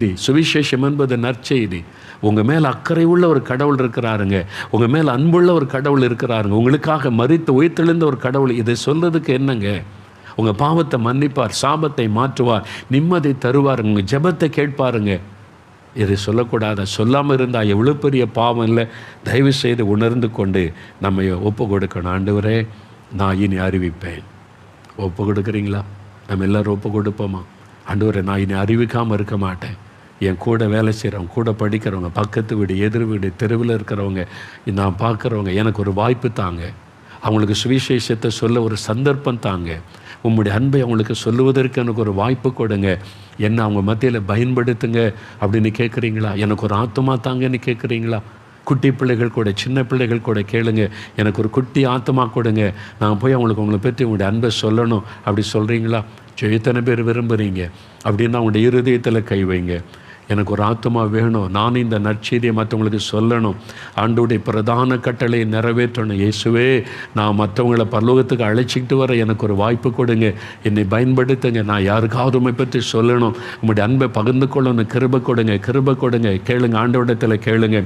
செய்தி சுவிசேஷம் என்பது நற்செய்தி. உங்கள் மேலே அக்கறை உள்ள ஒரு கடவுள் இருக்கிறாருங்க. உங்கள் மேலே அன்புள்ள ஒரு கடவுள் இருக்கிறாருங்க. உங்களுக்காக மறித்து உயிர்த்தெழுந்த ஒரு கடவுள் இதை சொல்கிறதுக்கு என்னங்க? உங்கள் பாவத்தை மன்னிப்பார் சாபத்தை மாற்றுவார் நிம்மதி தருவார் உங்கள் ஜெபத்தை கேட்பாருங்க. இதை சொல்லக்கூடாத சொல்லாமல் இருந்தால் எவ்வளோ பெரிய பாவம் இல்லை. தயவு செய்து உணர்ந்து கொண்டு நம்ம ஒப்பு கொடுக்கணும். ஆண்டவரே நான் இனி அறிவிப்பேன். ஒப்பு கொடுக்குறீங்களா? நம்ம எல்லாரும் ஒப்பு கொடுப்போமா? ஆண்டவரை நான் இனி அறிவிக்காமல் இருக்க மாட்டேன். என் கூட வேலை செய்கிறவங்க கூட படிக்கிறவங்க பக்கத்து வீடு எதிர் வீடு தெருவில் இருக்கிறவங்க நான் பார்க்குறவங்க எனக்கு ஒரு வாய்ப்பு தாங்க. அவங்களுக்கு சுவிசேஷத்தை சொல்ல ஒரு சந்தர்ப்பம் தாங்க. உம்முடைய அன்பை அவங்களுக்கு சொல்லுவதற்கு எனக்கு ஒரு வாய்ப்பு கொடுங்க. என்ன அவங்க மத்தியில் பயன்படுத்துங்க அப்படின்னு கேட்குறீங்களா எனக்கு ஒரு ஆத்மா தாங்கன்னு கேட்குறீங்களா குட்டி பிள்ளைகள் கூட சின்ன பிள்ளைகள் கூட கேளுங்க. எனக்கு ஒரு குட்டி ஆத்மா கொடுங்க. நான் போய் அவங்களுக்கு உங்களை பற்றி உங்களுடைய அன்பை சொல்லணும். அப்படி சொல்கிறீங்களா சரி, எத்தனை பேர் விரும்புகிறீங்க அப்படின்னு அவங்களுடைய இருதயத்தில் கை வைங்க. எனக்கு ஒரு ஆத்மா வேணும். நான் இந்த நற்செய்தியை மற்றவங்களுக்கு சொல்லணும். ஆண்டோடைய பிரதான கட்டளையை நிறைவேற்றணும். இயேசுவே நான் மற்றவங்களை பரலோகத்துக்கு அழைச்சிக்கிட்டு வர எனக்கு ஒரு வாய்ப்பு கொடுங்க. என்னை பயன்படுத்துங்க. நான் யாருக்காவது உண்மை பற்றி சொல்லணும். உங்களுடைய அன்பை பகிர்ந்து கொள்ளணும். கிருப கொடுங்க. கிருப கொடுங்க. கேளுங்க. ஆண்டோடத்தில் கேளுங்க.